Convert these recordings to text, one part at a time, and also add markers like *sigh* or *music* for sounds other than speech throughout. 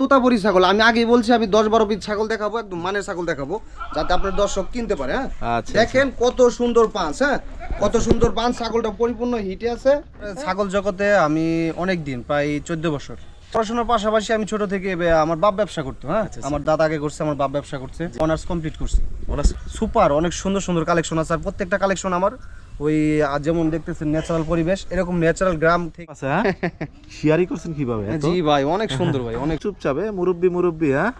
তোতাপুরি ছাগল। আমি আগেই বলছি আমি দশ বারো পিস ছাগল দেখাবো একদম মানের ছাগল দেখাবো যাতে আপনার দর্শক কিনতে পারে হ্যাঁ? আচ্ছা, দেখেন কত সুন্দর পাঁচ হ্যাঁ? কত সুন্দর পাঁচ ছাগলটা পরিপূর্ণ হিটে আছে। ছাগল জগতে আমি অনেক দিন প্রায় চোদ্দ বছর। পড়াশোনার পাশাপাশি আমি ছোট থেকে আমার বাপ ব্যবসা করতো হ্যাঁ? আচ্ছা, আমার দাদা আগে করছে আমার বাপ ব্যবসা করছে। অনার্স কমপ্লিট করছি। অনার্স। সুপার অনেক সুন্দর সুন্দর কালেকশন আছে আর প্রত্যেকটা কালেকশন আমার ওই যেমন দেখতেছেন ন্যাচারাল পরিবেশ এরকম ন্যাচারাল গ্রাম থেকে আছে হ্যাঁ? শিয়ারি করছেন কীভাবে? জি ভাই অনেক সুন্দর ভাই অনেক চুপচাপে মুরব্বি মুরব্বি হ্যাঁ?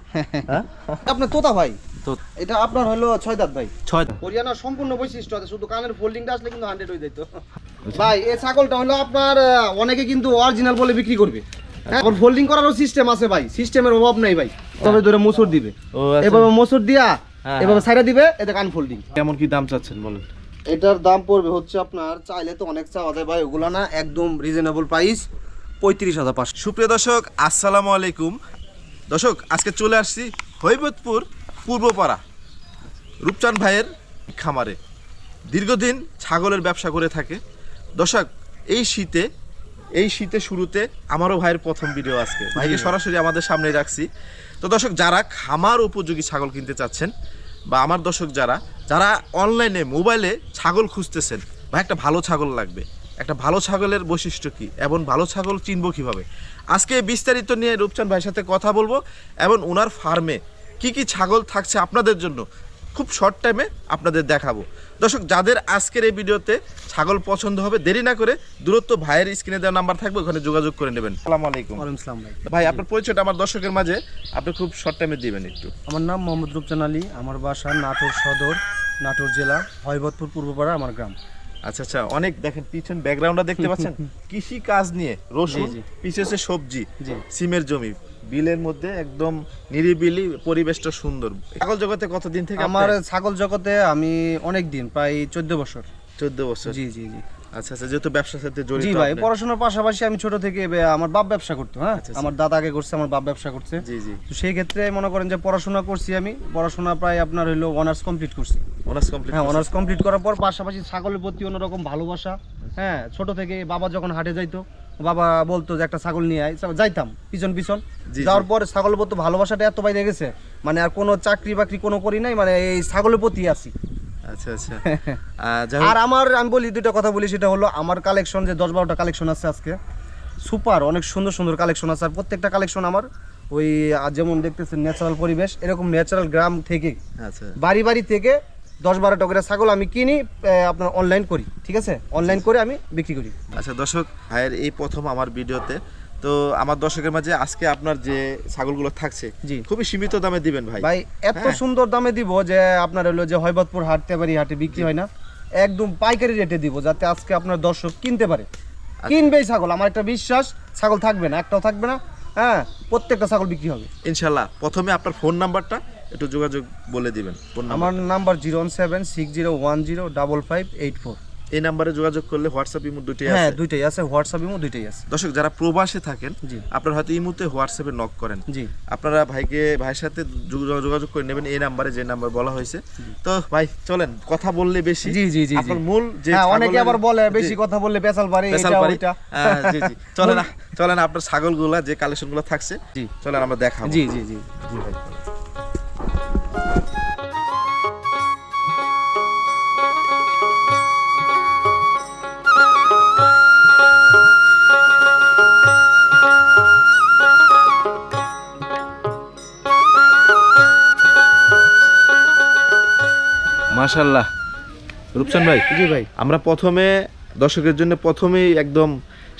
হ্যাঁ? আপনার তোতা ভাই? এটা আপনার হলো ছয় দাঁত ভাই। ছয় হরিয়ানার সম্পূর্ণ বৈশিষ্ট্য আছে শুধু কানের ফোল্ডিংটা আসলে কিন্তু হান্ড্রেড হয়ে যেত ভাই এই ছাগলটা হলো আপনার অনেকে কিন্তু অরিজিনাল বলে বিক্রি করবে। হ্যাঁ ফোল্ডিং করারও সিস্টেম আছে ভাই সিস্টেমের অভাব নাই ভাই। তবে ধরে মোসর দিবে। আচ্ছা। এভাবে মোসর দিয়া হ্যাঁ, এভাবে সাইডা দিবে এটা কান ফোল্ডিং কেমন কি দাম চাচ্ছেন বলেন? এটার দাম পড়বে হচ্ছে আপনার চাইলে তো অনেক চাওয়া যায় ভাই ওগুলো না একদম রিজনেবল প্রাইস পঁয়ত্রিশ হাজার পাঁচশো। সুপ্রিয় দর্শক আসসালামু আলাইকুম। দর্শক আজকে চলে আসছি হৈবতপুর পূর্বপাড়া রূপচান ভাইয়ের খামারে। দীর্ঘদিন ছাগলের ব্যবসা করে থাকে। দর্শক এই শীতে এই শীতে শুরুতে আমারও ভাইয়ের প্রথম ভিডিও আজকে। ভাইকে সরাসরি আমাদের সামনে রাখছি। তো দর্শক যারা খামার উপযোগী ছাগল কিনতে চাচ্ছেন বা আমার দর্শক যারা যারা অনলাইনে মোবাইলে ছাগল খুঁজতেছেন বা একটা ভালো ছাগল লাগবে। একটা ভালো ছাগলের বৈশিষ্ট্য কী? এবং ভালো ছাগল চিনব কীভাবে? আজকে বিস্তারিত নিয়ে রূপচান ভাইয়ের সাথে কথা বলব এবং ওনার ফার্মে কি কি ছাগল থাকছে আপনাদের জন্য খুব শর্ট টাইমে আপনাদের দেখাবো। দর্শক যাদের আজকের এই ভিডিওতে ছাগল পছন্দ হবে দেরি না করে দূরত্ব ভাইয়ের স্ক্রিনে দেওয়া নাম্বার থাকবে ওখানে যোগাযোগ করে নেবেন। আসসালামু আলাইকুম। আসসালাম ভাই। আপনার পরিচয়টা আমার দর্শকের মাঝে আপনি খুব শর্ট টাইমে দিবেন একটু। আমার নাম মোহাম্মদ রূপচান আলী আমার বাসা নাটোর সদর নাটোর জেলা হয়বতপুর পূর্বপাড়া আমার গ্রাম। আচ্ছা আচ্ছা অনেক দেখেন পিছন ব্যাকগ্রাউন্ডটা দেখতে *laughs* পাচ্ছেন। কৃষি কাজ নিয়ে রসুন জি, জি। পিছে হচ্ছে সবজি সিমের জমি। বিলের মধ্যে একদম নিরিবিলি পরিবেশটা সুন্দর। ছাগল জগতে কতদিন থেকে আমার ছাগল জগতে আমি অনেক দিন প্রায় চোদ্দ বছর। চোদ্দ বছর। জি জি জি। আচ্ছা আচ্ছা যেহেতু ব্যবসার সাথে জড়িত জি ভাই পড়াশোনার পাশাপাশি আমি ছোট থেকে আমার বাপ ব্যবসা করতো হ্যাঁ? আচ্ছা। আমার দাদা আগে করছে আমার বাপ ব্যবসা করছে। জি জি। তো সেই ক্ষেত্রে মনে করেন যে পড়াশোনা করছি আমি পড়াশোনা প্রায় আপনার হলো অনার্স কমপ্লিট করছি। অনার্স কমপ্লিট হ্যাঁ অনার্স কমপ্লিট করার পর পাশাপাশি ছাগলের প্রতি অন্যরকম ভালোবাসা হ্যাঁ ছোট থেকে বাবা যখন হাটে যাইতো বাবা বলতো যে একটা ছাগল নিয়ে আয় যাইতাম পিছন পিছন। যাওয়ার পরে ছাগলের প্রতি ভালোবাসাটা এত বাইরে গেছে মানে আর কোনো চাকরি বাকরি কোনো করি নাই মানে এই ছাগলের প্রতি আছি। আচ্ছা আচ্ছা। *laughs* আর আমার আমি বলি দুইটা কথা বলি সেটা হলো আমার কালেকশন যে দশ বারোটা কালেকশন আছে আজকে সুপার অনেক সুন্দর সুন্দর কালেকশন আছে। আর প্রত্যেকটা কালেকশন আমার ওই যেমন দেখতেছেন ন্যাচারাল পরিবেশ এরকম ন্যাচারাল গ্রাম থেকে আচ্ছা। বাড়ি বাড়ি থেকে দশ বারোটা করে ছাগল আমি কিনি আপনার অনলাইন করি ঠিক আছে? অনলাইন করে আমি বিক্রি করি। আচ্ছা দর্শক ভাইয়ের এই প্রথম আমার ভিডিওতে তো আমার দর্শকের মাঝে আজকে আপনার যে ছাগলগুলো থাকছে জি। খুবই সীমিত দামে দিবেন ভাই। ভাই এত হ্যাঁ। সুন্দর দামে দিব যে আপনার হলো যে হয়বতপুর হাট তেবারি হাটে বিক্রি হয় না। একদম পাইকারি রেটে দিব যাতে আজকে আপনার দর্শক কিনতে পারে। আচ্ছা। কিনবেই ছাগল আমার একটা বিশ্বাস ছাগল থাকবে না একটাও থাকবে না হ্যাঁ প্রত্যেকটা ছাগল বিক্রি হবে। ইনশাল্লাহ প্রথমে আপনার ফোন নাম্বারটা একটু যোগাযোগ বলে দিবেন আমার number zero one seven six zero one zero double five eight four. এই নাম্বারে যোগাযোগ করলে হোয়াটসঅ্যাপ ইমো দুটোই হ্যাঁ দুইটাই আছে হোয়াটসঅ্যাপ ইমো দুইটাই আছে। দর্শক যারা প্রবাসে থাকেন জি। আপনার হয়তো ইমুতে হোয়াটসঅ্যাপে নক করেন। জি। আপনারা ভাইকে ভাইয়ের সাথে যোগাযোগ করে নেবেন এই নাম্বারে যে নাম্বার বলা হয়েছে। তো ভাই চলেন কথা বললে বেশি। জি, জি, জি, আপনার মূল যে হ্যাঁ অনেকে আবার বলে বেশি কথা বললে পেশাল পারে এটা। ওইটা। হ্যাঁ, জি জি। চলেন চলেন আপনার ছাগলগুলা যে কালেকশনগুলো থাকছে জি। চলেন আমরা দেখাবো। জি জি জি জি ভাই। মাশাল্লাহ রূপসান ভাই। জি ভাই। আমরা প্রথমে দর্শকের জন্য প্রথমেই একদম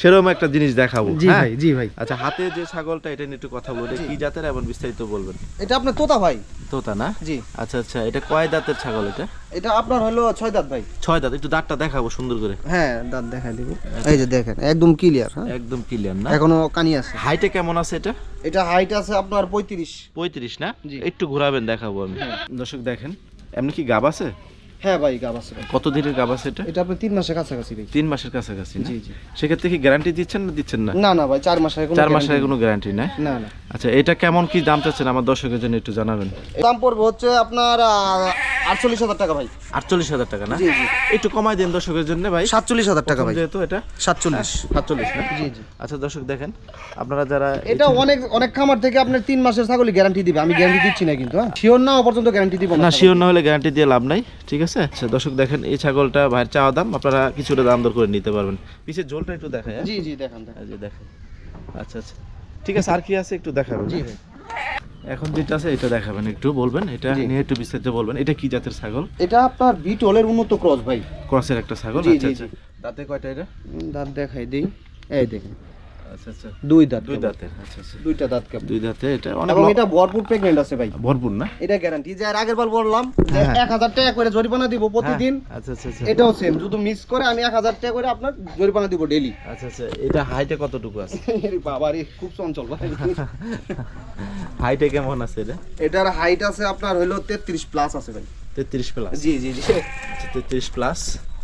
সেরকম একটা জিনিস দেখাবো জি হ্যাঁ? ভাই জি ভাই। আচ্ছা হাতে যে ছাগলটা এটা নিয়ে একটু কথা বলে। কি জাতের এবং বিস্তারিত বলবেন? এটা আপনার তোতা ভাই। তোতা না? জি। আচ্ছা আচ্ছা এটা কয় দাঁতের ছাগল এটা? এটা আপনার হলো ছয় দাঁত ভাই। ছয় দাঁত একটু দাঁতটা দেখাবো সুন্দর করে। হ্যাঁ দাঁত দেখাই দিব। এই যে দেখেন একদম ক্লিয়ার হ্যাঁ? একদম ক্লিয়ার না? এখনও কানি আছে। হাইটে কেমন আছে এটা? এটা হাইট আছে আপনার পঁয়ত্রিশ। পঁয়ত্রিশ না? জি। একটু ঘোরাবেন দেখাবো আমি। দর্শক দেখেন এমনি কি গাব আছে হ্যাঁ ভাই গাব আছে ভাই। কত দিনের গাব আছে এটা? এটা আপনার তিন মাসের কাছাকাছি ভাই। তিন মাসের কাছাকাছি না? জি জি। সেক্ষেত্রে কি গ্যারান্টি দিচ্ছেন না দিচ্ছেন না? না না ভাই চার মাসের কোনো চার মাসের guarantee কোনো গ্যারান্টি নাই নেই। না না। আচ্ছা এটা কেমন কি দাম চাচ্ছেন আমার দর্শকের জন্য একটু জানাবেন? দাম পড়বে হচ্ছে আপনার আটচল্লিশ হাজার টাকা ভাই। আটচল্লিশ হাজার টাকা না? জি জি। একটু কমাই দেন দর্শকের জন্য ভাই। সাতচল্লিশ হাজার টাকা ভাই। যেহেতু এটা। সাতচল্লিশ। সাতচল্লিশ না? জি জি। আচ্ছা দর্শক দেখেন আপনারা যারা এটা অনেক অনেক খামার থেকে আপনার তিন মাসের ছাগলই গ্যারান্টি দিবে। আমি গ্যারান্টি দিচ্ছি না কিন্তু হ্যাঁ। শিওর না হওয়া পর্যন্ত গ্যারান্টি দিব না শিওর না হলে গ্যারান্টি দিয়ে লাভ নাই ঠিক আছে? আচ্ছা দর্শক দেখেন এই ছাগলটা ভাইয়ের চাওয়া দাম আপনারা কিছুটা দাম দর করে নিতে পারবেন। পিছের জোলটা একটু দেখায় হ্যাঁ? জি জি দেখেন আচ্ছা আচ্ছা। ঠিক আছে আর কি আছে একটু দেখাবেন জি। হ্যাঁ? এখন যেটা আছে এটা দেখাবেন একটু বলবেন? এটা নিয়ে একটু বিস্তারিত বলবেন। এটা কি জাতের ছাগল? এটা আপনার বিটলের উন্নত ক্রস ভাই। ক্রসের একটা ছাগল? আচ্ছা আচ্ছা। দাঁতে কয়টা এটা? দাঁত দেখাই দেই। এই দেখেন। আচ্ছা আচ্ছা। দুই দাঁত দুই দাঁতের আচ্ছা আচ্ছা। দুইটা দাঁত কেবল। দুই দাঁতে এটা অনেক এবং এটা ভরপুর প্রেগনেন্ট আছে ভাই। ভরপুর না? এটা গ্যারান্টি যে আর আগের বার বললাম যে। এক হাজার টাকা করে জরিমানা দিব প্রতিদিন আচ্ছা আচ্ছা আচ্ছা। এটাও সেম যদি মিস করে আমি এক হাজার টাকা করে আপনার জরিমানা দিব ডেলি আচ্ছা আচ্ছা এটা হাইটে কতটুকু আছে? *laughs* বাবা রে খুব চঞ্চল ভাই। *laughs* হাইটে কেমন আছে এটা? এটার হাইট আছে আপনার হলো তেত্রিশ প্লাস আছে ভাই। তেত্রিশ প্লাস জি জি জি। আচ্ছা তেত্রিশ প্লাস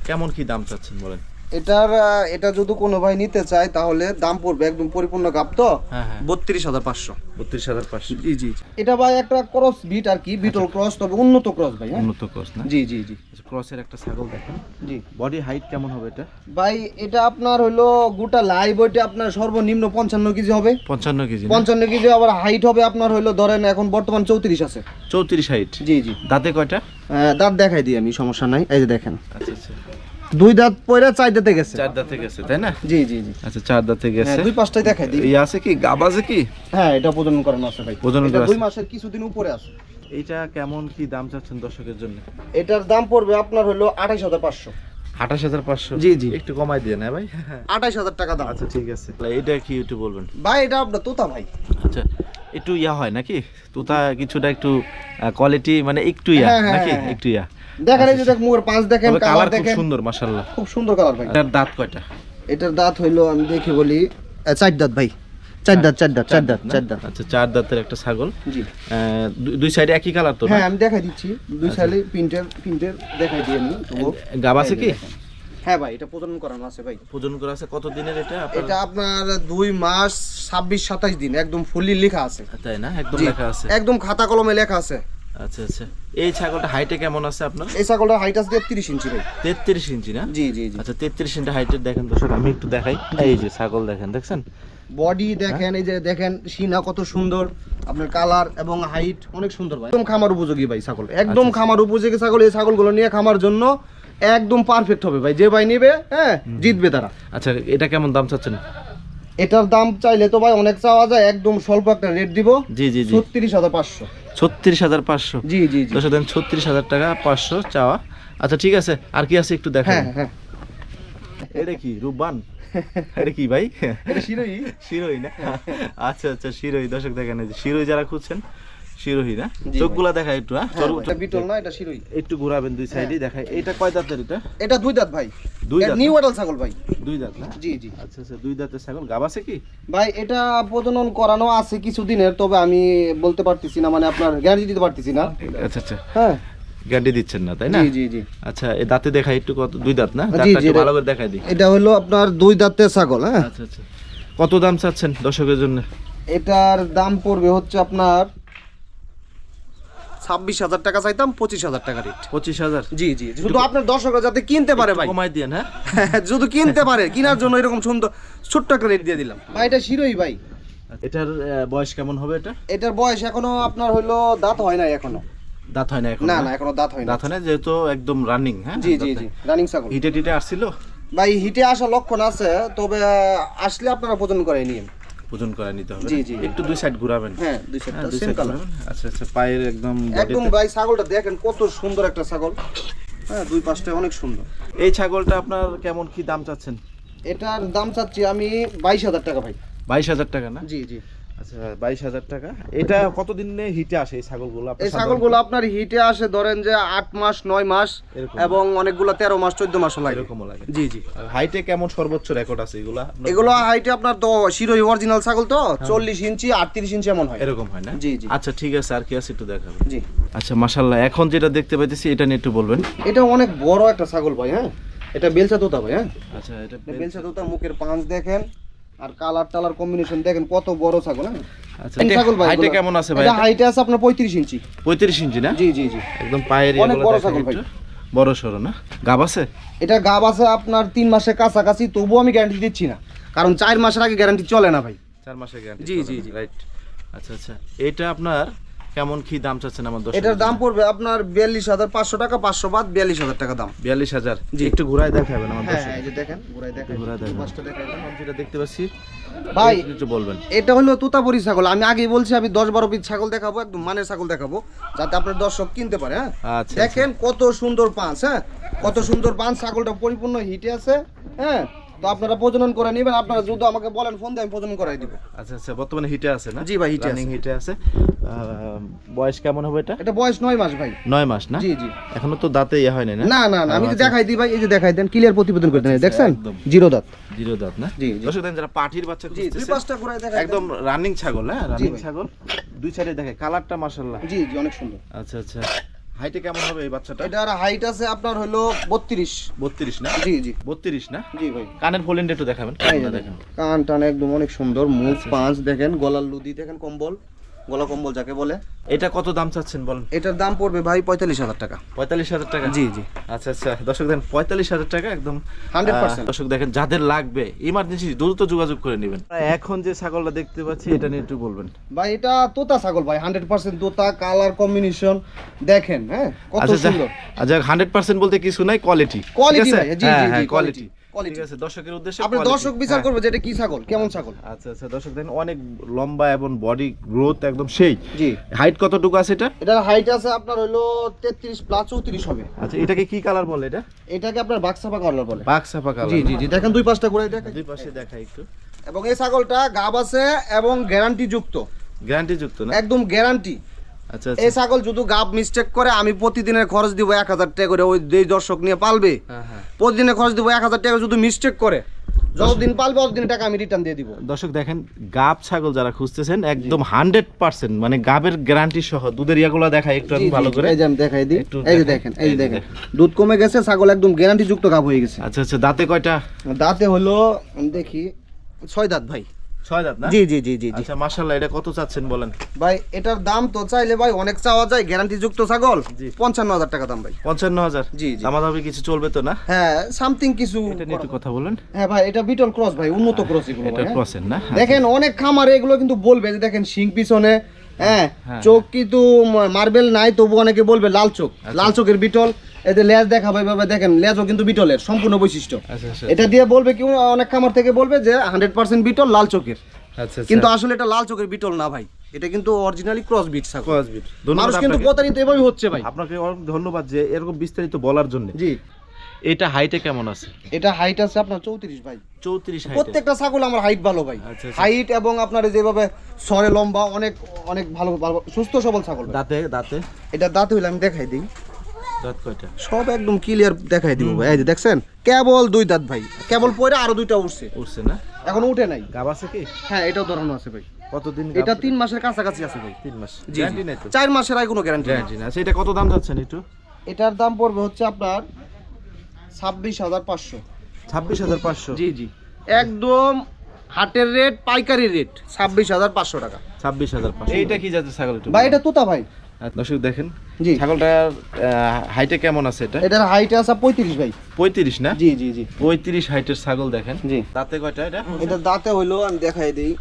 কেমন কি দাম চাচ্ছেন বলেন? এটার এটা যদি কোনো ভাই নিতে চায় তাহলে দাম পড়বে একদম পরিপূর্ণ গাপ তো? হ্যাঁ হ্যাঁ। বত্রিশ হাজার পাঁচশো। বত্রিশ হাজার পাঁচশো। জি জি এটা ভাই একটা ক্রস বিট আর কি বিটল ক্রস তবে উন্নত ক্রস ভাই হ্যাঁ? উন্নত ক্রস না? জি জি জি। আচ্ছা ক্রসের একটা ছাগল দেখেন। জি। বডি হাইট কেমন হবে এটা? ভাই এটা আপনার হলো গোটা লাইভ ওইটা আপনার সর্বনিম্ন পঞ্চান্ন কেজি হবে। পঞ্চান্ন কেজি পঞ্চান্ন কেজি আবার হাইট হবে আপনার হলো ধরেন এখন বর্তমান চৌত্রিশ আছে। চৌত্রিশ হাইট জি জি। দাঁতে কয়টা? দাঁত দেখাই দিই আমি সমস্যা নাই। এই যে দেখেন। আচ্ছা আচ্ছা। দুই দাঁত পরে চার দাঁতে গেছে। চার দাঁতে গেছে তাই না? জি জি জি। আচ্ছা চার দাঁতে হ্যাঁ, গেছে দুই পাঁচটাই দেখাই দিই। এই আছে কি? গাব আছে কি? হ্যাঁ এটা প্রজনন করানো আছে ভাই। প্রজনন করা দুই মাসের কিছুদিন উপরে আছে। এইটা কেমন কি দাম চাচ্ছেন দর্শকের জন্য? এটার দাম পড়বে আপনার হলো আঠাইশ হাজার পাঁচশো। আঠাশ হাজার পাঁচশো? জি, জি। একটু কমাই দিয়ে না ভাই। আঠাইশ হাজার টাকা দাম। আচ্ছা ঠিক আছে। এটা কি একটু বলবেন? ভাই এটা আপনার তোতা ভাই। আচ্ছা একটু ইয়া হয় নাকি? তোতা কিছুটা একটু কোয়ালিটি মানে একটু ইয়া হ্যাঁ, হ্যাঁ, নাকি? হ্যাঁ, হ্যাঁ। একটু ইয়া। দেখেন এই যে দেখ মুখের পাঁচ দেখেন কালার দেখেন। সুন্দর মাশাআল্লাহ। খুব সুন্দর কালার ভাই। এটার দাঁত কয়টা? এটার দাঁত হইল আমি দেখে বলি চার দাঁত ভাই। চার দাঁত চার দাঁত চার দাঁত চার দাঁত। আচ্ছা চার দাঁতের একটা ছাগল। জি। দুই- দুই সাইডে একই কালার তো হ্যাঁ আমি দেখাই দিচ্ছি। দুই সাইডে প্রিন্টের প্রিন্টের দেখাই দিয়ে আমি গাব আছে কি? হ্যাঁ ভাই এটা প্রজনন করানো আছে ভাই। প্রজন করা আছে? কত দিনের এটা এটা আপনার দুই মাস ছাব্বিশ সাতাশ দিন একদম ফুললি লেখা আছে। তাই না? একদম লেখা আছে। একদম খাতা কলমে লেখা আছে। আচ্ছা আচ্ছা। এই ছাগলটা হাইটে কেমন আছে আপনার? এই ছাগলটার হাইট আছে তিরিশ ইঞ্চি ভাই। তেত্রিশ ইঞ্চি না? জি জি জি। আচ্ছা তেত্রিশ ইঞ্চি হাইটের দেখেন দর্শক আমি একটু দেখাই। এই যে ছাগল দেখেন দেখছেন? বডি দেখেন এই যে দেখেন সিনা কত সুন্দর আপনার কালার এবং হাইট অনেক সুন্দর ভাই। একদম খামার উপযোগী ভাই ছাগল একদম আচ্ছা। খামার উপযোগী ছাগল এই ছাগলগুলো নিয়ে খামার জন্য একদম পারফেক্ট হবে ভাই। যে ভাই নেবে হ্যাঁ জিতবে তারা। আচ্ছা এটা কেমন দাম চাচ্ছেন? এটার দাম চাইলে তো ভাই অনেক চাওয়া যায় একদম স্বল্প একটা রেট দিব। জি জি জি। ছত্রিশ হাজার পাঁচশো। ছত্রিশ হাজার পাঁচশো? জি জি দর্শক দেন ছত্রিশ হাজার টাকা পাঁচশো চাওয়া। আচ্ছা ঠিক আছে আর কি আছে একটু দেখেন। হ্যাঁ হ্যাঁ। এটা কি রূপবান? এটা কি ভাই? শিরোই। শিরোই না? আচ্ছা আচ্ছা শিরোই। দর্শক দেখেন শিরোই যারা খুঁজছেন শিরোহি না? চোখগুলা দেখা একটু হ্যাঁ হ্যাঁ, এটা বিটল না এটা শিরোই একটু ঘোরাবেন দুই সাইডে দেখাই। এটা কয় দাঁতের এটা? এটা দুই দাঁত ভাই। দুই দাঁত নিউ ছাগল ভাই। দুই দাঁত না? জি জি। আচ্ছা আচ্ছা দুই দাঁতের ছাগল। গাব আছে কি? ভাই এটা প্রজনন করানো আছে কিছুদিনের তবে আমি বলতে পারতেছি না মানে আপনার গ্যারান্টি দিতে পারতেছি না। আচ্ছা আচ্ছা। হ্যাঁ। গ্যারান্টি দিচ্ছেন না তাই না? জি জি জি। আচ্ছা এই দাঁতে দেখাই একটু কত দুই দাঁত না? দাঁতটা ভালো করে দেখাই দিই। এটা হলো আপনার দুই দাঁতের ছাগল হ্যাঁ। আচ্ছা আচ্ছা। কত দাম চাচ্ছেন দর্শকের জন্য? এটার দাম পড়বে হচ্ছে আপনার ছাব্বিশ হাজার টাকা চাইতাম পঁচিশ হাজার টাকা রেট পঁচিশ হাজার? জি জি শুধু আপনার দর্শকরা যাতে কিনতে পারে ভাই। কমাই দিয়ে হ্যাঁ? *laughs* শুধু কিনতে পারে কেনার জন্য এরকম সুন্দর ছোট্ট একটা রেট দিয়ে দিলাম। ভাই এটা শিরোই ভাই। এটার বয়স কেমন হবে এটা? এটার বয়স এখনও আপনার হলো দাঁত হয় নাই এখনও। দাঁত হয় না এখন না না এখনও দাঁত হয় না দাঁত হয় না যেহেতু একদম রানিং হ্যাঁ? জি জি জি রানিং ছাগল। হিটে টিটে আসছিল? ভাই হিটে আসা লক্ষণ আছে তবে আসলে আপনারা প্রজন করে নিন। ওজন করে নিতে হবে। একটু দুই সাইড ঘুরাবেন। হ্যাঁ দুই হ্যাঁ, সেম কালার আচ্ছা আচ্ছা পায়ের একদম একদম ভাই ছাগলটা দেখেন কত সুন্দর একটা ছাগল। হ্যাঁ দুই পাঁচটা অনেক সুন্দর। এই ছাগলটা আপনার কেমন কি দাম চাচ্ছেন? এটার দাম চাচ্ছি আমি বাইশ হাজার টাকা ভাই। বাইশ হাজার টাকা না? জি জি। আচ্ছা বাইশ হাজার টাকা। এটা কতদিনে হিটে আসে এই ছাগলগুলো? আপনার এই ছাগলগুলো আপনার হিটে আসে ধরেন যে আট মাস নয় মাস এবং অনেকগুলো তেরো মাস চোদ্দ মাসও লাগে। এরকমও লাগে। জি জি। হাইটে কেমন সর্বোচ্চ রেকর্ড আছে এগুলা? এগুলো হাইটে আপনার তো শিরোই অরিজিনাল ছাগল তো চল্লিশ ইঞ্চি আটত্রিশ ইঞ্চি এমন হয়। এরকম হয় না? জি, জি। আচ্ছা ঠিক আছে আর কি আছে একটু দেখাবো জি। আচ্ছা এখন যেটা দেখতে পাইতেছি এটা নিয়ে একটু বলবেন। এটা অনেক বড় একটা ছাগল ভাই হ্যাঁ। এটা বেলচা তোতা ভাই হ্যাঁ। আচ্ছা এটা বেলচা তোতা মুখের পাঁচ দেখেন। আর কালার টালার কম্বিনেশন দেখেন কত বড় ছাগল হ্যাঁ? আচ্ছা ছাগল ভাই হাইটে কেমন আছে ভাই এটা? হাইটে আছে আপনার পঁয়ত্রিশ ইঞ্চি। পঁয়ত্রিশ ইঞ্চি না? জি জি জি। একদম পায়ের অনেক বড় ছাগল ভাই। বড় সরো না? গাব আছে? এটা গাব আছে আপনার তিন মাসের কাছাকাছি তবুও আমি গ্যারান্টি দিচ্ছি না। কারণ চার মাসের আগে গ্যারান্টি চলে না ভাই। চার মাসের গ্যারান্টি জি, জি, জি। রাইট আচ্ছা আচ্ছা। এটা আপনার কেমন কি দাম চাচ্ছেন আমার দশ এটার দাম পড়বে আপনার বিয়াল্লিশ হাজার পাঁচশো টাকা পাঁচশো বাদ বিয়াল্লিশ হাজার টাকা দাম। বিয়াল্লিশ হাজার? জি। একটু ঘুরায় দেখাবেন আমার হ্যাঁ দশ হ্যাঁ, এই যে দেখেন ঘুরাই দেখেন। ঘুরায় দেখান। পাঁচটা দেখাই দেন। আমি যেটা দেখতে পাচ্ছি ভাই একটু বলবেন। এটা হলো তোতাপুরি ছাগল। আমি আগেই বলছি আমি দশ বারো পিস ছাগল দেখাবো একদম মানের ছাগল দেখাবো যাতে আপনার দর্শক কিনতে পারে হ্যাঁ? আচ্ছা। দেখেন কত সুন্দর পাঁচ হ্যাঁ? কত সুন্দর পাঁচ ছাগলটা পরিপূর্ণ হিটে আছে হ্যাঁ? তো আপনারা প্রজনন করে নেবেন। আপনারা যদি আমাকে বলেন ফোন দিয়ে আমি প্রজনন করাই দিব। আচ্ছা আচ্ছা বর্তমানে হিটে আছে না? জি ভাই, হিটে আছে। হিটে আছে। বয়স কেমন হবে এটা? এটা বয়স নয় মাস ভাই। নয় মাস না? জি জি। এখনও তো দাঁতে ইয়ে হয় না? না না না আমি তো আচ্ছা। দেখাই দিই ভাই এই যে দেখাই দেন ক্লিয়ার প্রতিবেদন করে দেন। দেখছেন? একদম। জিরো দাঁত। জিরো দাঁত না? জি, জি। দর্শক যারা পাঠির বাচ্চা জি দুই পাঁচটা করে দেখাই একদম রানিং ছাগল হ্যাঁ? রানিং ছাগল। দুই সাইডে দেখে কালারটা মাশাআল্লাহ। জি জি অনেক সুন্দর। আচ্ছা আচ্ছা। হাইটে কেমন হবে এই বাচ্চাটা? এটার হাইট আছে আপনার হলো বত্রিশ। বত্রিশ না? জি জি। বত্রিশ না? জি ভাই। কানের ফোলেন্ডে একটু দেখাবেন দেখেন। কান টান একদম অনেক সুন্দর মুখ আচ্ছা, পাঁচ দেখেন গলার লুদি দেখেন কম্বল। গলা কম্বল যাকে বলে। এটা কত দাম চাচ্ছেন বলেন? এটার দাম পড়বে ভাই পঁয়তাল্লিশ হাজার টাকা। পঁয়তাল্লিশ হাজার টাকা? জি জি। আচ্ছা আচ্ছা। দর্শক দেখেন পঁয়তাল্লিশ হাজার টাকা একদম 100% দর্শক দেখেন যাদের লাগবে ইমার্জেন্সি দ্রুত যোগাযোগ করে নেবেন। এখন যে ছাগলটা দেখতে পাচ্ছি এটা নিয়ে একটু বলবেন। ভাই এটা তোতা ছাগল ভাই হান্ড্রেড পার্সেন্ট তোতা কালার কম্বিনেশন দেখেন হ্যাঁ কত আচ্ছা সুন্দর। আচ্ছা হান্ড্রেড পার্সেন্ট বলতে কিছু নাই কোয়ালিটি কোয়ালিটি quality। ঠিক আছে দর্শকের উদ্দেশ্যে আপনি দর্শক বিচার হ্যাঁ। করবে যে এটা কি ছাগল কেমন ছাগল? আচ্ছা আচ্ছা দর্শক দেখেন অনেক লম্বা এবং বডি গ্রোথ একদম সেই। জি। হাইট কতটুকু আছে এটা? এটার হাইট আছে আপনার হলো তেত্রিশ প্লাস চৌত্রিশ হবে। আচ্ছা এটাকে কি কালার বলে এটা? এটাকে আপনার বাক্সাপা কালার বলে। বাঘ সাফা কালার জি জি জি দেখেন দুই দেখেন। দুই পাশে দেখাই একটু। এবং এই ছাগলটা গাব আছে এবং গ্যারান্টি যুক্ত। গ্যারান্টি যুক্ত না? একদম গ্যারান্টি এই আচ্ছা। ছাগল যদি গাব মিস্টেক করে আমি প্রতিদিনের খরচ দিব এক হাজার টাকা করে ওই যেই দর্শক নিয়ে পালবে হ্যাঁ হ্যাঁ। প্রতিদিনের খরচ দিব এক হাজার টাকা যদি মিস্টেক করে যতদিন পালবে ততদিন টাকা আমি রিটার্ন দিয়ে দিব। দর্শক দেখেন গাব ছাগল যারা খুঁজতেছেন একদম হান্ড্রেড পার্সেন্ট মানে গাবের গ্যারান্টি সহ দুধের ইয়াগুলো দেখাই একটু আমি ভালো করে। এই যে আমি দেখাই দিই। এই যে দেখেন এই এই দেখেন। দুধ কমে গেছে ছাগল একদম গ্যারান্টি যুক্ত গাব হয়ে গেছে। আচ্ছা আচ্ছা দাঁতে কয়টা? দাঁতে হলো দেখি ছয় দাঁত ভাই। ছয় দাঁত না? জি জি জি জি জি। আচ্ছা এটা কত চাচ্ছেন বলেন? ভাই এটার দাম তো চাইলে ভাই অনেক চাওয়া যায় গ্যারান্টি যুক্ত ছাগল। জি। পঞ্চান্ন হাজার টাকা দাম ভাই। জি, কিছু চলবে তো না? হ্যাঁ সামথিং কিছু এটা নিয়ে একটু কথা বলেন। হ্যাঁ ভাই এটা বিটল ক্রস ভাই উন্নত ক্রস এগুলো এটা হ্যাঁ। ক্রসের না? দেখেন অনেক খামারে এগুলো কিন্তু বলবে যে দেখেন শিং পিছনে হ্যাঁ হ্যাঁ। চোখ কিন্তু মার্বেল নাই তবু অনেকে বলবে লাল চোখ। আচ্ছা। লাল চোখের বিটল এতে লেজ দেখা ভাই ভাবে দেখেন লেজও কিন্তু বিটলের সম্পূর্ণ বৈশিষ্ট্য। আচ্ছা আচ্ছা এটা দিয়ে বলবে কি অনেক খামার থেকে বলবে যে হান্ড্রেড পার্সেন্ট বিটল লাল চোখের। আচ্ছা কিন্তু আসলে এটা লাল চোখের বিটল না ভাই এটা কিন্তু অরিজিনালি ক্রস বিট ক্রসবিট ধন্যবাদ মানুষ কিন্তু প্রতারিত এভাবেই হচ্ছে ভাই। আপনাকে অনেক ধন্যবাদ যে এরকম বিস্তারিত বলার জন্য। জি। এটা হাইটে কেমন আছে? এটা হাইট আছে আপনার চৌত্রিশ ভাই। চৌত্রিশ প্রত্যেকটা ছাগল আমার হাইট ভালো ভাই। আচ্ছা, আচ্ছা। হাইট এবং আপনার যেভাবে সরে লম্বা অনেক অনেক ভালো সুস্থ সবল ছাগল দাঁতে দাঁতে? এটা দাঁত হইলে আমি দেখাই দিই। সব একদম ক্লিয়ার দেখাই দিব ভাই। এই যে দেখছেন কেবল দুই দাঁত ভাই। কেবল পরে আরও দুইটা উঠছে উঠছে না? এখন উঠে নাই। গাব আছে কি? হ্যাঁ এটাও ধরানো আছে ভাই। কতদিন এটা তিন মাসের কাছাকাছি আছে ভাই। তিন মাস। গ্যারান্টি নাই তো? চার মাসের আগে কোনো গ্যারান্টি গ্যারান্টি না আচ্ছা এটা কত দাম যাচ্ছেন একটু? এটার দাম পড়বে হচ্ছে আপনার ছাব্বিশ হাজার পাঁচশো। ছাব্বিশ হাজার পাঁচশো? জি জি। একদম হাটের রেট পাইকারি রেট ছাব্বিশ হাজার পাঁচশো টাকা। ছাব্বিশ হাজার পাঁচশো। এইটা কি জাতের ছাগল ভাই এটা তোতা ভাই। দর্শক দেখেন জি। ছাগলটার হাইটে কেমন আছে এটা? এটার হাইট আছে পঁয়ত্রিশ ভাই। পঁয়ত্রিশ না? জি জি জি। পঁয়ত্রিশ হাইটের ছাগল দেখেন। জি। দাঁতে কয়টা এটা? এটা দাঁতে হইল আমি দেখাই দিই।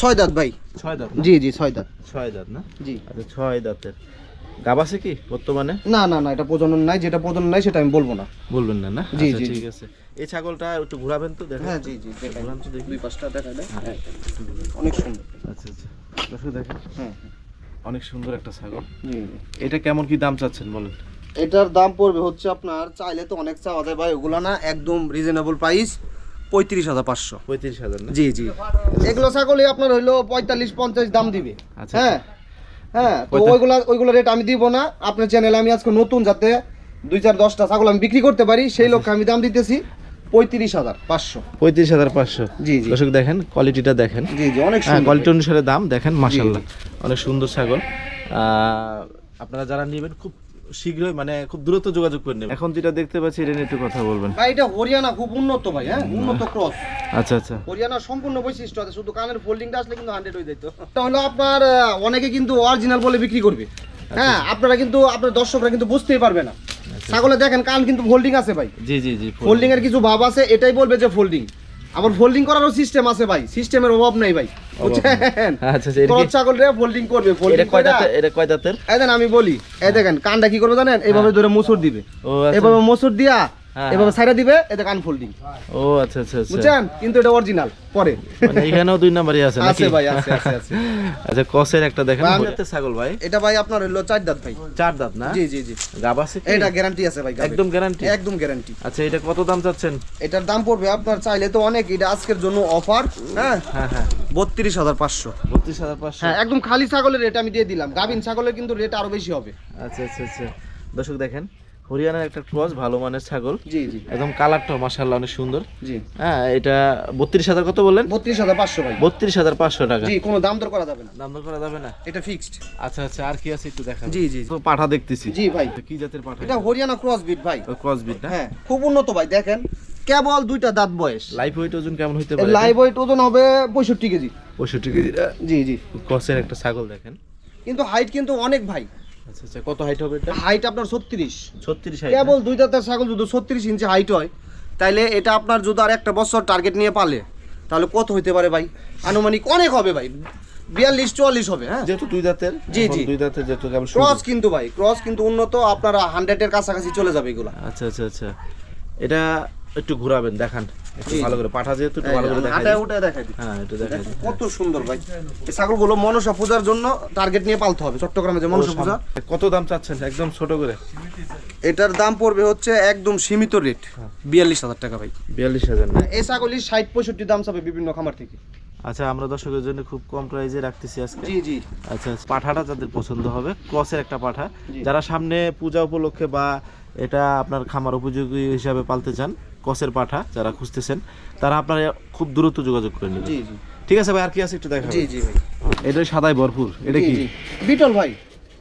ছয় দাঁত ভাই। ছয় দাঁত জি জি ছয় দাঁত। ছয় দাঁত না? জি। আচ্ছা ছয় দাঁতের। গাব আছে কি বর্তমানে? না না না এটা প্রজনন নাই যেটা প্রজনন নাই সেটা আমি বলব না। বলবেন না না? জি, আচ্ছা, জি, ঠিক আছে। এই ছাগলটা একটু ঘোরাবেন তো দেখেন। হ্যাঁ জি জি ঘোরান তো দেখি। দুই পাঁচটা দেখাই দেয় হ্যাঁ। অনেক সুন্দর। আচ্ছা আচ্ছা। দেখেন। হ্যাঁ। অনেক সুন্দর একটা ছাগল। এটা কেমন কি দাম চাচ্ছেন বলেন? এটার দাম পড়বে হচ্ছে আপনার চাইলে তো অনেক চাওয়া যায় ভাই ওগুলো না একদম রিজনেবল প্রাইস পঁয়ত্রিশ হাজার পাঁচশো। পঁয়ত্রিশ হাজার জি জি। এগুলো ছাগলই আপনার হইল পঁয়তাল্লিশ পঞ্চাশ দাম দিবে। আচ্ছা, হ্যাঁ হ্যাঁ তো ওইগুলা ওইগুলো রেট আমি দিব না। আপনার চ্যানেলে আমি আজকে নতুন যাতে দুই চার দশটা ছাগল আমি বিক্রি করতে পারি সেই আচ্ছা। লক্ষ্যে আমি দাম দিতেছি। পঁয়ত্রিশ হাজার পাঁচশো। পঁয়ত্রিশ হাজার পাঁচশো। জি জি। দর্শক দেখেন কোয়ালিটিটা দেখেন। জি জি অনেক হ্যাঁ কোয়ালিটি অনুসারে দাম দেখেন মাশাল্লাহ অনেক সুন্দর ছাগল। আহ, আপনারা যারা নেবেন খুব শীঘ্রই মানে খুব দ্রুত যোগাযোগ করে নেবেন। এখন যেটা দেখতে পাচ্ছি এটা নিয়ে একটু কথা বলবেন। ভাই এটা হরিয়ানা খুব উন্নত ভাই হ্যাঁ? উন্নত ক্রস। আচ্ছা আচ্ছা। হরিয়ানার সম্পূর্ণ বৈশিষ্ট্য আছে শুধু কানের ফোল্ডিংটা আসলে কিন্তু হান্ড্রেড হয়ে যেত এটা হলো আপনার অনেকে কিন্তু অরিজিনাল বলে বিক্রি করবে। হ্যাঁ আপনারা কিন্তু আপনার দর্শকরা কিন্তু বুঝতেই পারবে না। ছাগলে দেখেন কান কিন্তু ফোল্ডিং আছে ভাই। জি জি জি ফোল্ডিং এর কিছু ভাব আছে এটাই বলবে যে ফোল্ডিং আবার ফোল্ডিং করারও সিস্টেম আছে ভাই সিস্টেমের অভাব নাই ভাই। বুঝছেন? আচ্ছা আচ্ছা এটা ক্রস কি- ছাগল রে ফোল্ডিং করবে এটা ফোল্ডিং কয় দাঁতের এটা কয় দাঁতের? এই দেন আমি বলি এই দেখেন কানটা কি করবে জানেন? এইভাবে ধরে মুসুর দিবে। ও এইভাবে এভাবে মুসুর দিয়া হ্যাঁ, এভাবে সাইডে দিবে এটা কান ফোল্ডিং ও আচ্ছা আচ্ছা আচ্ছা। বুঝছেন? কিন্তু এটা অরিজিনাল পরে। মানে এখানেও দুই নাম্বারই আছে আছে ভাই আছে আছে আছে। *laughs* আচ্ছা কসের একটা দেখেন। হরিয়াতে ছাগল ভাই? এটা ভাই আপনার হলো চার দাঁত ভাই। চার দাঁত না? জি জি জি। গাব আছে? এটা গ্যারান্টি আছে ভাই একদম গ্যারান্টি একদম গ্যারান্টি আচ্ছা এটা কত দাম চাচ্ছেন? এটার দাম পড়বে আপনার চাইলে তো অনেক এটা আজকের জন্য অফার হ্যাঁ? হ্যাঁ হ্যাঁ। বত্রিশ হাজার পাঁচশো। বত্রিশ হাজার পাঁচশো? হ্যাঁ একদম খালি ছাগলের রেট আমি দিয়ে দিলাম। গাভিন ছাগলের কিন্তু রেট আরও বেশি হবে। আচ্ছা আচ্ছা আচ্ছা। দর্শক দেখেন হরিয়ানার একটা ক্রস ভালো মানের ছাগল। জি জি। একদম কালারটাও মাশাআল্লাহ অনেক সুন্দর। জি। হ্যাঁ এটা বত্রিশ হাজার কত বললেন? বত্রিশ হাজার পাঁচশো ভাই। বত্রিশ হাজার পাঁচশো টাকা। জি কোনো দাম দর করা যাবে না। দাম দর করা যাবে না? এটা ফিক্সড আচ্ছা আচ্ছা আর কি আছে একটু দেখা জি জি। তো পাঠা দেখতেছি। জি ভাই। কি জাতের পাঠা? এটা হরিয়ানা ক্রস বিট ভাই। ক্রস বিট না? হ্যাঁ খুব উন্নত ভাই দেখেন। কেবল দুইটা দাঁত বয়স। লাইফ ওয়েট ওজন কেমন হইতে পারে? লাইভ ওয়েট ওজন হবে পঁয়ষট্টি কেজি। পঁয়ষট্টি কেজি জি জি। ক্রসের একটা ছাগল দেখেন। কিন্তু হাইট কিন্তু অনেক ভাই। আচ্ছা আচ্ছা কত হাইট হবে এটা? হাইট আপনার ছত্রিশ। ছত্রিশ হাইট কেবল দুই দাঁতের ছাগল যদি ছত্রিশ ইঞ্চি হাইট হয় তাইলে এটা আপনার যদি আর একটা বছর টার্গেট নিয়ে পালে তাহলে কত হইতে পারে ভাই? আনুমানিক অনেক হবে ভাই। বিয়াল্লিশ চুয়াল্লিশ হবে হ্যাঁ? যেহেতু দুই দাঁতের জি, জি। দুই দাঁতের যেহেতু ক্রস কিন্তু ভাই ক্রস কিন্তু উন্নত আপনার হান্ড্রেডের কাছাকাছি চলে যাবে এগুলা। আচ্ছা আচ্ছা আচ্ছা। এটা একটু ঘোরাবেন দেখান। একটু ভালো করে পাঠা যেহেতু একটু ভালো করে দেখাই হ্যাঁ কত সুন্দর ভাই। এই ছাগলগুলো মনসা পূজার জন্য টার্গেট নিয়ে পালতে হবে চট্টগ্রামে যে মনসা পূজা। কত দাম চাচ্ছেন? একদম ছোট করে। এটার দাম পড়বে হচ্ছে একদম সীমিত রেট বিয়াল্লিশ হাজার টাকা ভাই। বিয়াল্লিশ হাজার না? এই ছাগলই ষাট পঁয়ষট্টি দাম চাবে বিভিন্ন খামার থেকে। আচ্ছা আমরা দর্শকের জন্য খুব কম প্রাইজে রাখতেছি আজকে। জি জি। আচ্ছা আচ্ছা, পাঠাটা যাদের পছন্দ হবে ক্রসের একটা পাঠা। যারা সামনে পূজা উপলক্ষে বা এটা আপনার খামার উপযোগী হিসাবে পালতে চান ক্রসের পাঠা যারা খুঁজতেছেন তারা আপনারা খুব দ্রুত যোগাযোগ করে নেবেন। ঠিক আছে ভাই আর কি আছে একটু দেখা জি জি ভাই। এটা সাদাই ভরপুর এটা কি? বিটল ভাই।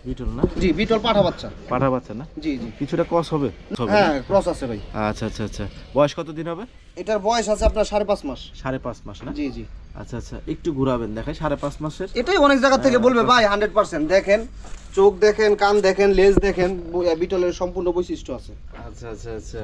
বিটল না? জি বিটল পাঠা বাচ্চা। পাঠা বাচ্চা না? জি জি। কিছুটা ক্রস হবে? হবে হ্যাঁ ক্রস আছে ভাই। আচ্ছা আচ্ছা আচ্ছা। বয়স কত দিন হবে? এটার বয়স আছে আপনার সাড়ে পাঁচ মাস। সাড়ে পাঁচ মাস না? জি জি। আচ্ছা আচ্ছা একটু ঘুরাবেন সাড়ে পাঁচ মাসের। এটাই অনেক জায়গা থেকে বলবে ভাই হান্ড্রেড পার্সেন্ট। দেখেন চোখ দেখেন কান দেখেন লেজ দেখেন বিটলের সম্পূর্ণ বৈশিষ্ট্য আছে। আচ্ছা আচ্ছা আচ্ছা।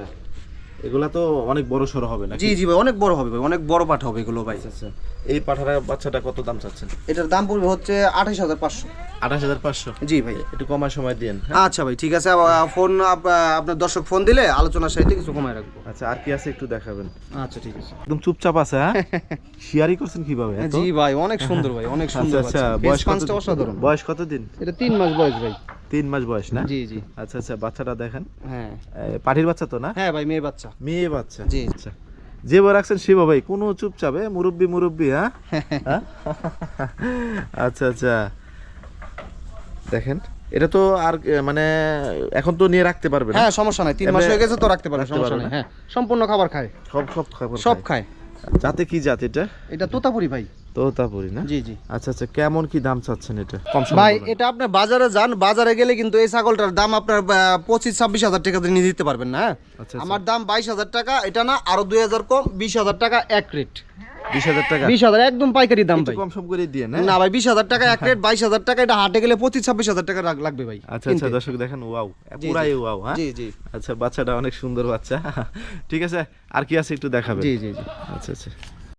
এগুলা তো অনেক বড় সড়ো হবে না জি জি ভাই অনেক বড় হবে ভাই অনেক বড় পাঠ হবে এগুলো ভাই। আচ্ছা। এই পাঠার বাচ্চাটা কত দাম চাচ্ছেন? এটার দাম পড়বে হচ্ছে আঠাশ হাজার পাঁচশো। আঠাশ হাজার পাঁচশো? জি ভাই। একটু কমার সময় দিন আচ্ছা ভাই ঠিক আছে। ফোন আপনার দর্শক ফোন দিলে আলোচনার সাথে কিছু কমায় রাখব। আচ্ছা আর কি আছে একটু দেখাবেন? আচ্ছা ঠিক আছে। একদম চুপচাপ আছে হ্যাঁ? *laughs* শিয়ারি করছেন কীভাবে এত? জি ভাই অনেক সুন্দর ভাই অনেক আচ্ছা সুন্দর আচ্ছা বয়স কত অসাধারণ। বয়স কত দিন? এটা তিন মাস বয়স ভাই। তিন মাস বয়স না? জি জি। আচ্ছা আচ্ছা বাচ্চাটা দেখেন। হ্যাঁ। পাঠির বাচ্চা তো না? হ্যাঁ ভাই মেয়ে বাচ্চা। মেয়ে বাচ্চা। জি। আচ্ছা। যে বই রাখছেন ভাই কোনো চুপচাপে মুরব্বি মুরব্বি হ্যাঁ? *laughs* হ্যাঁ? আচ্ছা আচ্ছা। দেখেন এটা তো আর মানে এখন তো নিয়ে রাখতে পারবে না হ্যাঁ সমস্যা নাই। তিন মাস হয়ে গেছে তো রাখতে পারবে সমস্যা নাই? হ্যাঁ সম্পূর্ণ খাবার খায়। সব সব খাবার সব খায়। যাতে কি জাত এটা? এটা তোতাপুরি ভাই। তোতাপুরি না? জি জি। আচ্ছা আচ্ছা কেমন কি দাম চাচ্ছেন এটা? কম ভাই এটা আপনি বাজারে যান বাজারে গেলে কিন্তু এই ছাগলটার দাম আপনার পঁচিশ ছাব্বিশ হাজার টাকা দিয়ে নিয়ে দিতে পারবেন না হ্যাঁ? আচ্ছা, আচ্ছা। আমার দাম বাইশ হাজার টাকা এটা না আরও দুই হাজার কম বিশ হাজার টাকা এক রেট। বিশ হাজার টাকা। বিশ হাজার একদম পাইকারি দাম ভাই। কম সম করে দিয়ে না? না ভাই বিশ হাজার টাকা এক রেট বাইশ হাজার টাকা এটা হাটে গেলে পঁচিশ ছাব্বিশ হাজার টাকা লাগ- লাগবে ভাই। আচ্ছা আচ্ছা দর্শক দেখেন ওয়াও পুরাই ওয়াও হ্যাঁ? জি জি। আচ্ছা বাচ্চাটা অনেক সুন্দর বাচ্চা। *laughs* ঠিক আছে আর কি আছে একটু দেখাবেন? জি জি জি। আচ্ছা আচ্ছা।